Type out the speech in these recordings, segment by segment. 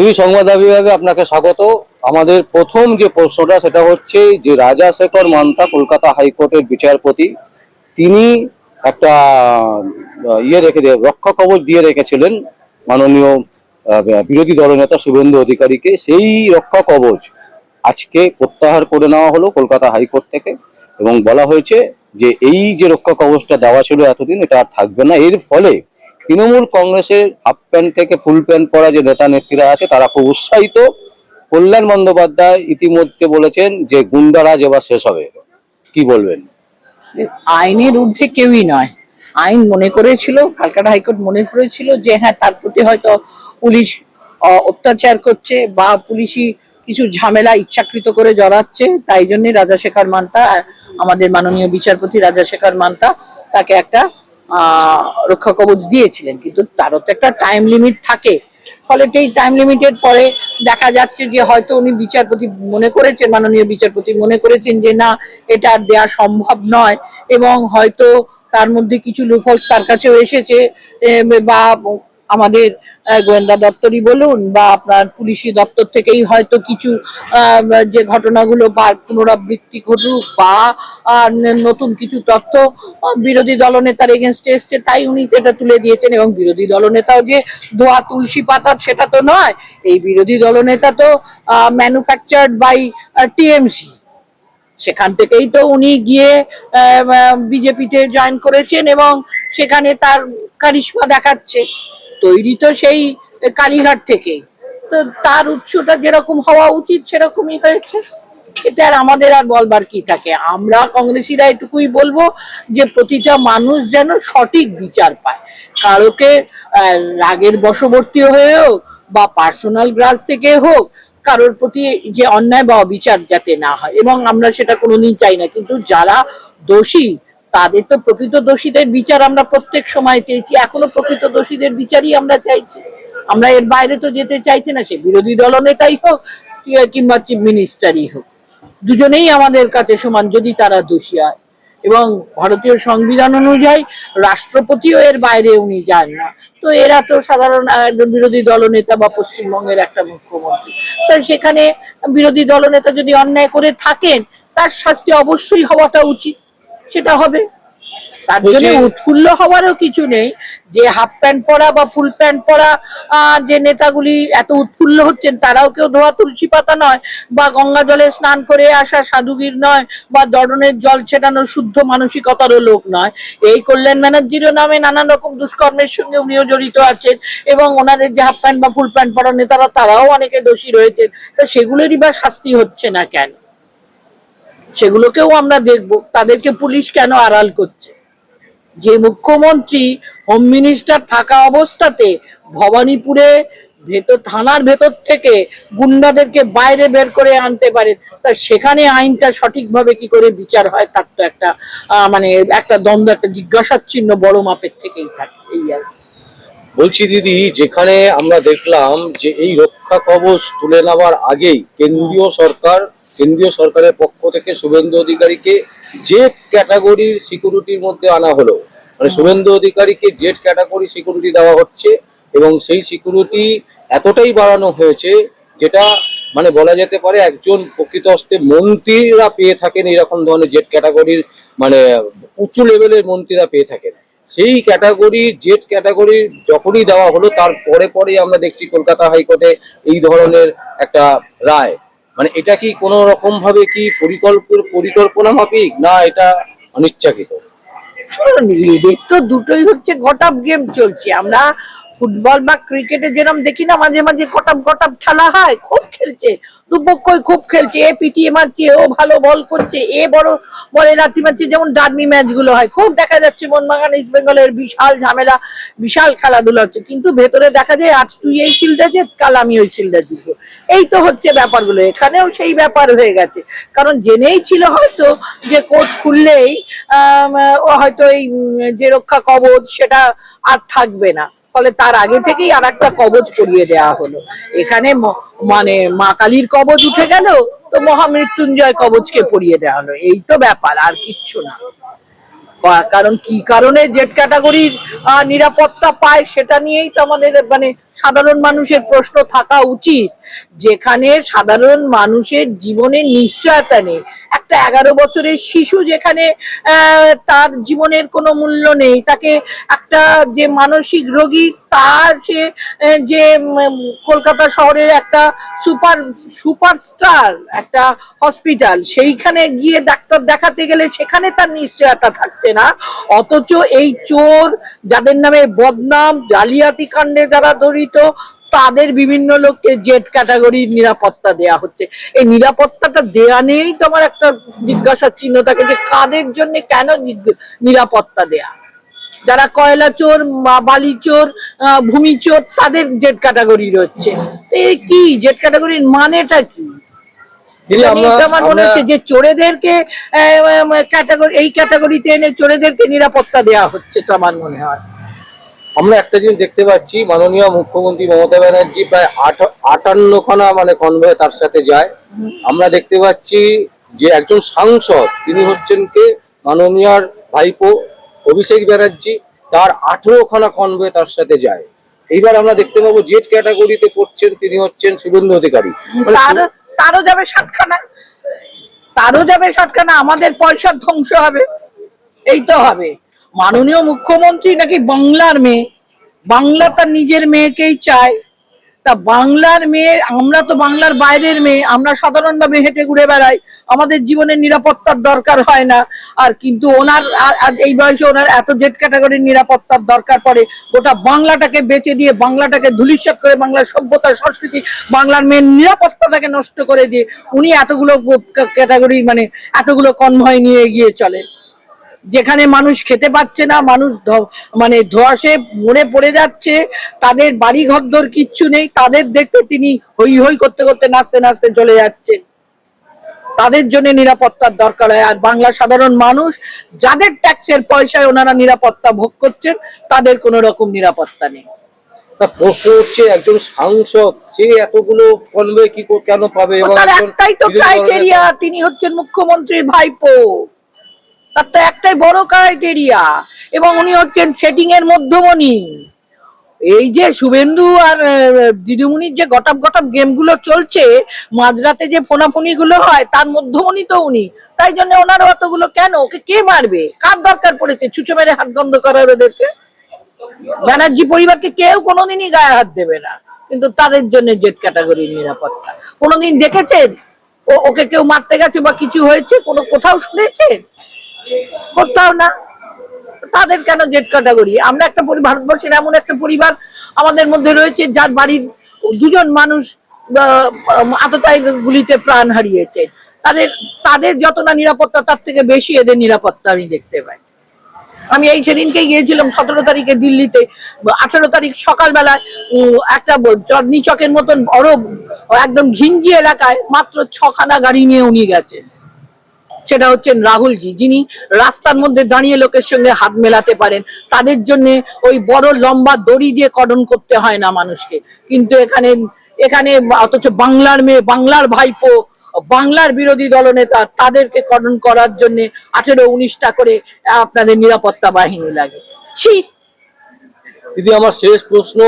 এই সংবাদ বিভাগে আপনাকে স্বাগত। আমাদের প্রথম যে প্রশ্নটা, সেটা হচ্ছে যে রাজা শেখর মান্তা, কলকাতা হাইকোর্টের বিচারপতি, তিনি একটা ইয়ে রেখে দিয়ে, রক্ষা কবচ দিয়ে রেখেছিলেন মাননীয় বিরোধী দলনেতা শুভেন্দু অধিকারীকে। সেই রক্ষা কবচ আজকে প্রত্যাহার করে নেওয়া হলো কলকাতা হাইকোর্ট থেকে এবং বলা হয়েছে যে এই যে রক্ষা কবচটা দেওয়া ছিল এতদিন, এটা আর থাকবে না। এর ফলে তৃণমূল কংগ্রেসের হাফ প্যান্ট থেকে ফুল প্যান্ট পরা যে নেতা নেত্রীরা আছে, তারা খুব উৎসাহিত। কল্যাণ বন্দ্যোপাধ্যায় ইতিমধ্যে বলেছেন যে গুন্ডারাজ এবার শেষ হবে। কি বলবেন? আইনের ঊর্ধ্বে কেউই নয়। আইন মনে করেছিল, কালকাটা হাইকোর্ট মনে করেছিল যে হ্যাঁ তার প্রতি হয়তো পুলিশ অত্যাচার করছে বা পুলিশই কিছু ঝামেলা ইচ্ছাকৃত করে জড়াচ্ছে, তাই জন্য রাজাশেখর মান্তা আমাদের মাননীয় বিচারপতি রাজাশেখর মান্তা তাকে একটা রক্ষা কবচ দিয়েছিলেন, কিন্তু তারও তো একটা টাইম লিমিট থাকে। ফলে সেই টাইম লিমিটের পরে দেখা যাচ্ছে যে হয়তো উনি বিচারপতি মনে করেছেন, মাননীয় বিচারপতি মনে করেছেন যে না, এটা আর দেওয়া সম্ভব নয়। এবং হয়তো তার মধ্যে কিছু লুফলস তার কাছেও এসেছে বা আমাদের গোয়েন্দা দপ্তরই বলুন বা আপনার পুলিশি দপ্তর থেকেই হয়তো কিছু যে ঘটনাগুলো বা পুনরাবৃত্তি ঘটুক বা নতুন কিছু তথ্য বিরোধী দলনেতার এগেনস্টে এসছে, তাই উনি এটা তুলে দিয়েছেন এবং বিরোধী দলনেতাও যে ধোয়া তুলসী পাতা, সেটা তো নয়। এই বিরোধী দলনেতা তো ম্যানুফ্যাকচার্ড বাই টিএমসি সেখান থেকেই তো উনি গিয়ে বিজেপিতে জয়েন করেছেন এবং সেখানে তার কারিশমা দেখাচ্ছে। তৈরি তো সেই কালীঘাট থেকেই তো তার উৎসটা যেরকম হওয়া উচিত সেরকমই হয়েছে। এটা আর আমাদের আর বলবার কি থাকে? আমরা কংগ্রেসিরা এটুকুই বলব যে, প্রতিটা মানুষ যেন সঠিক বিচার পায়। কারোকে রাগের বশবর্তী হয়ে হোক বা পার্সোনাল গ্রাস থেকে হোক, কারোর প্রতি যে অন্যায় বা অবিচার যাতে না হয়। এবং আমরা সেটা কোনোদিন চাই না। কিন্তু যারা দোষী তাদের তো প্রকৃত দোষীদের বিচার আমরা প্রত্যেক সময় চেয়েছি। এখনও প্রকৃত দোষীদের বিচারই আমরা চাইছি। আমরা এর বাইরে তো যেতে চাইছি না, সে বিরোধী দলনেতাই হোক কিংবা চিফ মিনিস্টারই হোক। দুজনেই আমাদের কাছে সমান যদি তারা দোষী হয়। এবং ভারতীয় সংবিধান অনুযায়ী রাষ্ট্রপতিও এর বাইরে উনি যান না। তো এরা তো সাধারণ একজন বিরোধী দলনেতা বা পশ্চিমবঙ্গের একটা মুখ্যমন্ত্রী। তো সেখানে বিরোধী দলনেতা যদি অন্যায় করে থাকেন, তার শাস্তি অবশ্যই হওয়াটা উচিত। সেটা হবে। তার জন্য উৎফুল্ল হওয়ারও কিছু নেই। যে হাফ প্যান্ট পরা বা ফুল প্যান্ট পরা যে নেতাগুলি এত উৎফুল্ল হচ্ছেন তারাও কেউ ধোয়া তুলসী পাতা নয় বা গঙ্গা জলে স্নান করে আসা সাধুগীর নয় বা দরনের জল ছেটানো শুদ্ধ মানসিকতারও লোক নয়। এই কল্যাণ ব্যানার্জিরও নামে নানান রকম দুষ্কর্মের সঙ্গে উনিও জড়িত আছেন এবং ওনাদের যে হাফ প্যান্ট বা ফুল প্যান্ট পরা নেতারা তারাও অনেকে দোষী রয়েছেন। তো সেগুলোরই বা শাস্তি হচ্ছে না কেন? সেগুলোকেও আমরা দেখব তাদেরকে পুলিশ কেন আড়াল করছে যে মুখ্যমন্ত্রী হোম মিনিস্টার থাকা অবস্থাতে ভবানীপুরে ভেতর, থানার ভেতর থেকে গুন্ডাদেরকে বাইরে বের করে আনতে পারে, তা সেখানে আইনটা সঠিকভাবে কি করে বিচার হয়, তার তো একটা মানে একটা দ্বন্দ্ব, একটা জিজ্ঞাসার চিহ্ন বড় মাপের থেকেই থাকে, এই আর। বলছি দিদি, যেখানে আমরা দেখলাম যে এই রক্ষা কবচ তুলে নেওয়ার আগেই কেন্দ্রীয় সরকার কেন্দ্রীয় সরকারের পক্ষ থেকে শুভেন্দু অধিকারীকে জেড ক্যাটাগরির সিকিউরিটির মধ্যে আনা হলো। মানে শুভেন্দু অধিকারীকে জেড ক্যাটাগরি সিকিউরিটি দেওয়া হচ্ছে এবং সেই সিকিউরিটি এতটাই বাড়ানো হয়েছে যেটা মানে বলা যেতে পারে একজন প্রকৃত অর্থে মন্ত্রীরা পেয়ে থাকেন এরকম ধরনের জেড ক্যাটাগরির মানে উঁচু লেভেলের মন্ত্রীরা পেয়ে থাকেন। সেই ক্যাটাগরি, জেড ক্যাটাগরি যখনই দেওয়া হলো, তার পরে পরে আমরা দেখছি কলকাতা হাইকোর্টে এই ধরনের একটা রায়। মানে এটা কি কোনো রকম ভাবে কি পরিকল্প পরিকল্পনা মাফিক? না, এটা অনিচ্ছাকৃত। এদের তো দুটোই হচ্ছে গোটা গেম চলছে। আমরা ফুটবল বা ক্রিকেটে যেরকম দেখি না, মাঝে মাঝে কটাপ গটাপ খেলা হয়, খুব খেলছে। দুপক্ষই খুব খেলছে। এ পিটিএ মারছে, ও ভালো বল করছে, এ বড় বলে লাথি মারছে, যেমন ডার্মি ম্যাচগুলো হয়। খুব দেখা যাচ্ছে মোহনবাগান, ইস্ট বেঙ্গলের বিশাল ঝামেলা, বিশাল খেলাধুলা হচ্ছে। কিন্তু ভেতরে দেখা যায়, আজ তুই এই শিলটা জিত, কাল আমি ওই শিলটা জিতবো। এই তো হচ্ছে ব্যাপারগুলো। এখানেও সেই ব্যাপার হয়ে গেছে। কারণ জেনেই ছিল হয়তো যে কোর্ট খুললেই ও হয়তো এই যে রক্ষা কবচ, সেটা আর থাকবে না। ফলে তার আগে থেকেই আর একটা কবচ পরিয়ে দেওয়া হলো। এখানে মানে মা কালীর কবচ উঠে গেল, তো মহামৃত্যুঞ্জয় কবচকে পরিয়ে দেওয়া হলো। এই তো ব্যাপার, আর কিচ্ছু না। কারণ কি কারণে জেড ক্যাটাগরির নিরাপত্তা পায় সেটা নিয়েই তো আমাদের মানে সাধারণ মানুষের প্রশ্ন থাকা উচিত। যেখানে সাধারণ মানুষের জীবনে নিশ্চয়তা নেই। একটা এগারো বছরের শিশু যেখানে তার জীবনের কোনো মূল্য নেই, তাকে একটা যে মানসিক রোগী তার সে যে কলকাতা শহরের একটা সুপার, সুপারস্টার, একটা হসপিটাল, সেইখানে গিয়ে ডাক্তার দেখাতে গেলে সেখানে তার নিশ্চয়তা থাকছে না। অথচ এই চোর, যাদের নামে বদনাম, জালিয়াতি কাণ্ডে যারা জড়িত, তাদের বিভিন্ন লোককে জেড ক্যাটাগরির নিরাপত্তা দেয়া হচ্ছে। এই নিরাপত্তাটা দেয়া নেই তোমার একটা জিজ্ঞাসার চিহ্ন থাকে যে কাদের জন্য কেন নিরাপত্তা দেয়া? যারা কয়লা চোর বালি চোর ভূমি চোর তাদের জেড ক্যাটাগরি রয়েছে। এই কি? জেড ক্যাটাগরির মানেটা কি? দিদি আমরা আমার মনে হচ্ছে যে চোরেদেরকে ক্যাটাগরি এই ক্যাটাগরিতে এনে চোরেদেরকে নিরাপত্তা দেওয়া হচ্ছে তো আমার মনে হয়। আমরা একটা জিনিস দেখতে পাচ্ছি মাননীয় মুখ্যমন্ত্রী মমতা ব্যানার্জি প্রায় আটান্নখানা মানে কনভয় তার সাথে যায়। আমরা দেখতে পাচ্ছি যে একজন সাংসদ তিনি হচ্ছেন কে? মাননীয়ার ভাইপো অভিষেক ব্যানার্জি তার আঠেরোখানা কনভয় তার সাথে যায়। এইবার আমরা দেখতে পাবো জেট ক্যাটাগরিতে পড়ছেন তিনি হচ্ছেন শুভেন্দু অধিকারী। মানে তারও যাবে সাতখানা। তারও যাবে সাতখানা, আমাদের পয়সার ধ্বংস হবে। এই তো হবে। মাননীয় মুখ্যমন্ত্রী নাকি বাংলার মেয়ে। বাংলা তার নিজের মেয়েকেই চায়। তা বাংলার মেয়ে, আমরা তো বাংলার বাইরের মেয়ে, আমরা সাধারণভাবে হেঁটে ঘুরে বেড়াই। আমাদের জীবনের নিরাপত্তার দরকার হয় না। আর কিন্তু ওনার এই বয়সে ওনার এত জেট ক্যাটাগরির নিরাপত্তার দরকার পড়ে, গোটা বাংলাটাকে বেঁচে দিয়ে, বাংলাটাকে ধুলিস্বাত করে, বাংলার সভ্যতা, সংস্কৃতি, বাংলার মেয়ের নিরাপত্তাটাকে নষ্ট করে দিয়ে, উনি এতগুলো ক্যাটাগরি মানে এতগুলো কনভয় নিয়ে এগিয়ে চলেন। যেখানে মানুষ খেতে পাচ্ছে না মানুষ মানে ধোয়াশে মরে পড়ে যাচ্ছে তাদের বাড়ি ঘরদোর কিচ্ছু নেই তাদের দেখতে তিনি হই হই করতে করতে নাচতে নাচতে চলে যাচ্ছেন। তাদের জন্য নিরাপত্তার দরকার হয়। আর বাংলা সাধারণ মানুষ যাদের ট্যাক্সের পয়সায় ওনারা নিরাপত্তা ভোগ করছেন তাদের কোনো রকম নিরাপত্তা নেই। তা প্রশ্ন হচ্ছে একজন সাংসদ সে এতগুলো কনভয় কি কেন পাবে? একটাই তো ক্রাইটেরিয়া তিনি হচ্ছেন মুখ্যমন্ত্রীর ভাইপো। তার তো একটাই বড় ক্রাইটেরিয়া এবং উনি হচ্ছেন সেটিং এর মধ্যমণি। এই যে শুভেন্দু আর দিদিমণির যে গটাপ গটাপ গেমগুলো চলছে, মাঝরাতে যে ফোনাফুনি গুলো হয়, তার মধ্যমণি তো উনি। তাই জন্য ওনার অতগুলো কেন? ওকে কে মারবে? কার দরকার পড়েছে ছুচো মেরে হাত গন্ধ করার ওদেরকে? ব্যানার্জি পরিবারকে কেউ কোনোদিনই গায়ে হাত দেবে না। কিন্তু তাদের জন্য জেট ক্যাটাগরির নিরাপত্তা। কোনোদিন দেখেছেন? ওকে কেউ মারতে গেছে বা কিছু হয়েছে? কোনো কোথাও শুনেছেন? কোথাও না। তাদের কেন জেট ক্যাটাগরি আমরা একটা ভারতবর্ষের এমন একটা পরিবার আমাদের মধ্যে রয়েছে যার বাড়ির দুজন মানুষ আততায় গুলিতে প্রাণ হারিয়েছে। তাদের তাদের যত না নিরাপত্তা তার থেকে বেশি এদের নিরাপত্তা আমি দেখতে পাই। আমি এই সেদিনকে গিয়েছিলাম সতেরো তারিখে দিল্লিতে। আঠারো তারিখ সকালবেলায় উম, একটা চটনি চকের মতন বড় একদম ঘিঞ্জি এলাকায় মাত্র ছখানা গাড়ি নিয়ে উনি গেছেন। সেটা হচ্ছেন রাহুলজি, যিনি রাস্তার মধ্যে দাঁড়িয়ে লোকের সঙ্গে হাত মেলাতে পারেন। তাদের জন্য ওই বড় লম্বা দড়ি দিয়ে কডন করতে হয় না মানুষকে। কিন্তু এখানে এখানে অথচ বাংলার মেয়ে, বাংলার ভাইপো, বাংলার বিরোধী দলনেতা তাদেরকে কডন করার জন্য আঠেরো উনিশটা করে আপনাদের নিরাপত্তা বাহিনী লাগে। ছি! দিদি, আমার শেষ প্রশ্ন,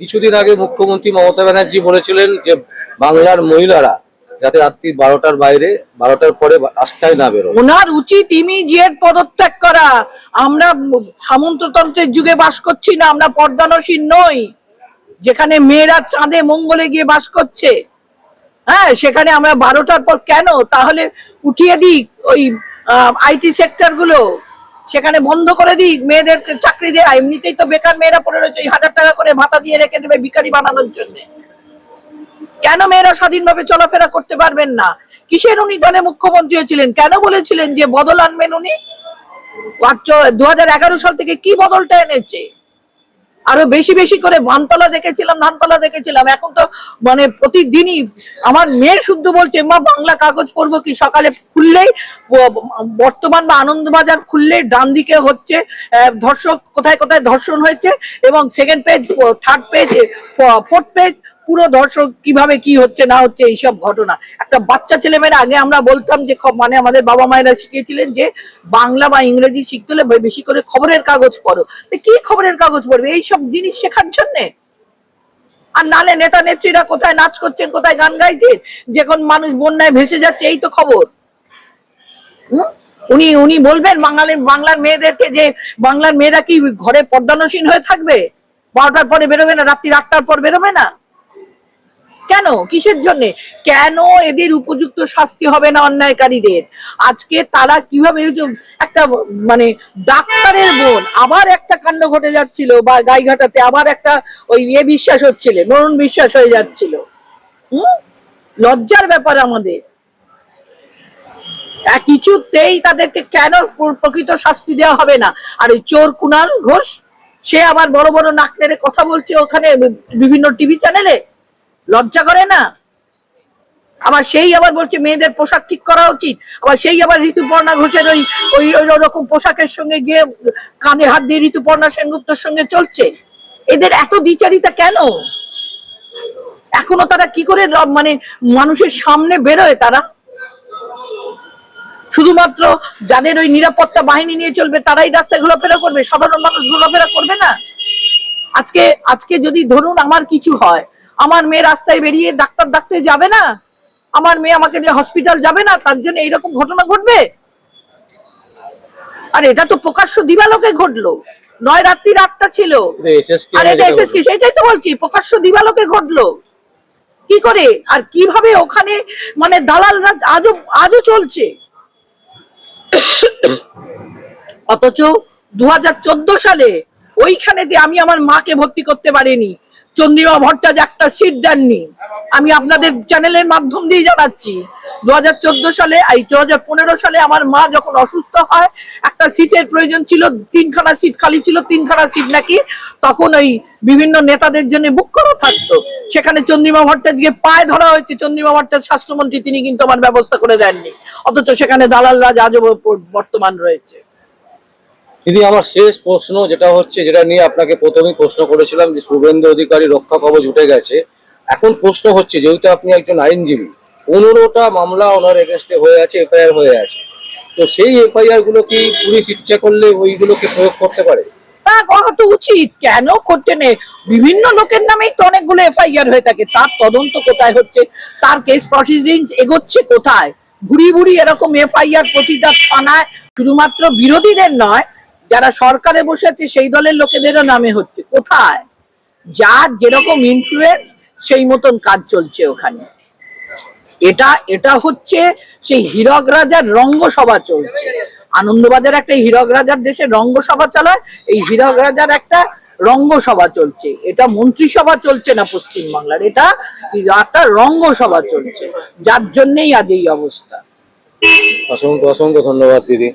কিছুদিন আগে মুখ্যমন্ত্রী মমতা ব্যানার্জি বলেছিলেন যে বাংলার মহিলারা যাতে রাত্রি বারোটার বাইরে, বারোটার পরে রাস্তায় না বেরোয়। ওনার উচিত ইমিডিয়েট পদত্যাগ করা। আমরা সামন্ততন্ত্রের যুগে বাস করছি না, আমরা পর্দানসীন নই। যেখানে মেয়েরা চাঁদে মঙ্গলে গিয়ে বাস করছে। হ্যাঁ সেখানে আমরা বারোটার পর কেন? তাহলে উঠিয়ে দিক ওই আইটি সেক্টরগুলো। সেখানে বন্ধ করে দিক মেয়েদেরকে চাকরি দেয়। এমনিতেই তো বেকার মেয়েরা পড়ে রয়েছে। হাজার টাকা করে ভাতা দিয়ে রেখে দেবে ভিখারি বানানোর জন্য। কেন মেয়েরা স্বাধীনভাবে চলাফেরা করতে পারবেন না? কিসের উনি দলে মুখ্যমন্ত্রী হয়েছিলেন? কেন বলেছিলেন যে বদল আনবেন উনি? দু হাজার এগারো সাল থেকে কি বদলটা এনেছে? আরও বেশি বেশি করে বানতলা দেখেছিলাম ধানতলা দেখেছিলাম। এখন তো মানে প্রতিদিনই আমার মেয়ে শুদ্ধ বলছে, মা, বাংলা কাগজ পড়ব কি? সকালে খুললেই বর্তমান বা আনন্দবাজার খুললেই ডান দিকে হচ্ছে ধর্ষক, কোথায় কোথায় ধর্ষণ হয়েছে এবং second page third page fourth page পুরো দর্শক কীভাবে কি হচ্ছে, না হচ্ছে, এইসব ঘটনা। একটা বাচ্চা ছেলে মেয়েরা আগে আমরা বলতাম যে মানে আমাদের বাবা মায়েরা শিখিয়েছিলেন যে, বাংলা বা ইংরেজি শিখতে হলে বেশি করে খবরের কাগজ পড়ো। কি খবরের কাগজ পড়বে? এইসব জিনিস শেখার জন্যে? আর নালে নেতা নেত্রীরা কোথায় নাচ করছেন, কোথায় গান গাইছেন? যখন মানুষ বন্যায় ভেসে যাচ্ছে, এই তো খবর? উনি উনি বলবেন বাঙালি বাংলার মেয়েদেরকে যে, বাংলার মেয়েরা কি ঘরে পর্দানসীন হয়ে থাকবে? বারোটার পরে বেরোবে না? রাত্রি আটটার পর বেরোবে না? কেন? কিসের জন্য? কেন এদের উপযুক্ত শাস্তি হবে না অন্যায়কারীদের? আজকে তারা কীভাবে একটা মানে ডাক্তারের বোন, আবার একটা কাণ্ড ঘটে যাচ্ছিল বা গাইঘাটাতে, আবার একটা ওই ইয়ে বিশ্বাস হচ্ছিল নরুন বিশ্বাস হয়ে যাচ্ছিল। হুম? লজ্জার ব্যাপার আমাদের। কিছুতেই তাদেরকে কেন প্রকৃত শাস্তি দেওয়া হবে না? আর ওই চোর কুনাল ঘোষ, সে আবার বড় বড় নাক কথা বলছে ওখানে বিভিন্ন টিভি চ্যানেলে? লজ্জা করে না? আবার সেই আবার বলছে, মেয়েদের পোশাক ঠিক করা উচিত। আবার সেই আবার ঋতুপর্ণা ঘোষের ওই ওই রকম পোশাকের সঙ্গে গিয়ে কাঁধে হাত দিয়ে ঋতুপর্ণা সেনগুপ্তর সঙ্গে চলছে। এদের এত বিচারিতা কেন? এখনও তারা কি করে মানে মানুষের সামনে বেরোয় তারা? শুধুমাত্র যাদের ওই নিরাপত্তা বাহিনী নিয়ে চলবে, তারাই রাস্তায় ঘোরাফেরা করবে? সাধারণ মানুষ ঘোরাফেরা করবে না? আজকে আজকে যদি ধরুন আমার কিছু হয় আমার মেয়ে রাস্তায় বেরিয়ে ডাক্তার ডাক্তার যাবে না? আমার মেয়ে আমাকে নিয়ে হসপিটাল যাবে না? তার জন্য এইরকম ঘটনা ঘটবে? আর এটা তো প্রকাশ্য দিবালোকে ঘটলো। নয় রাত্রি আটটা ছিল। আর এটা এসএসকে সেটাই তো বলছি প্রকাশ্য দিবালোকে ঘটলো। কি করে? আর কীভাবে ওখানে মানে দালালরা আজও আজও চলছে? অথচ দু হাজার চোদ্দ সালে ওইখানে দিয়ে আমি আমার মাকে ভর্তি করতে পারিনি। চন্দ্রিমা ভট্টাচার্য একটা সিট দেননি। আমি আপনাদের চ্যানেলের মাধ্যম দিয়ে জানাচ্ছি দু হাজার চোদ্দ সালে এই দু হাজার পনেরো সালে আমার মা যখন অসুস্থ হয়, একটা সিটের প্রয়োজন ছিল, তিনখানা সিট খালি ছিল, তিনখানা সিট নাকি, তখন ওই বিভিন্ন নেতাদের জন্য বুক করা থাকতো। সেখানে চন্দ্রিমা ভট্টাচার্যকে পায়ে ধরা হয়েছে। চন্দ্রিমা ভট্টাচার্য স্বাস্থ্যমন্ত্রী, তিনি কিন্তু আমার ব্যবস্থা করে দেননি। অথচ সেখানে দালাল রাজ আজও বর্তমান রয়েছে। দিদি, আমার শেষ প্রশ্ন যেটা হচ্ছে, যেটা নিয়ে আপনাকে প্রথমেই প্রশ্ন করেছিলাম যে শুভেন্দু অধিকারী রক্ষা কবচ উঠে গেছে। এখন প্রশ্ন হচ্ছে, যেহেতু আপনি একজন আইনজীবী, পনেরোটা মামলা ওনার এগেনস্টে হয়ে আছে, এফআইআর হয়ে আছে। তো সেই এফআইআরগুলো কি পুলিশ ইচ্ছে করলে ওইগুলোকে প্রয়োগ করতে পারে? তা করা তো উচিত। কেন করছে নে? বিভিন্ন লোকের নামেই তো অনেকগুলো এফআইআর হয়ে থাকে। তার তদন্ত কোথায় হচ্ছে? তার কেস প্রসিডিং এগোচ্ছে কোথায়? ভুড়ি ভুড়ি এরকম এফআইআর প্রতিটা থানায় শুধুমাত্র বিরোধীদের নয় যারা সরকারে বসে আছে, সেই দলের লোকেদেরও নামে হচ্ছে। কোথায়? যার যেরকম ইনফ্লুয়েন্স সেই মতন কাজ চলছে ওখানে। এটা এটা হচ্ছে সেই হীরক রাজার রঙ্গসভা চলছে। আনন্দবাজার একটা হীরক রাজার দেশে রঙ্গসভা চালায়, এই হীরক রাজার একটা রঙ্গসভা চলছে। এটা মন্ত্রিসভা চলছে না পশ্চিমবাংলার, এটা একটা রঙ্গসভা চলছে। যার জন্যই আজ এই অবস্থা। অসংখ্য অসংখ্য ধন্যবাদ, দিদি।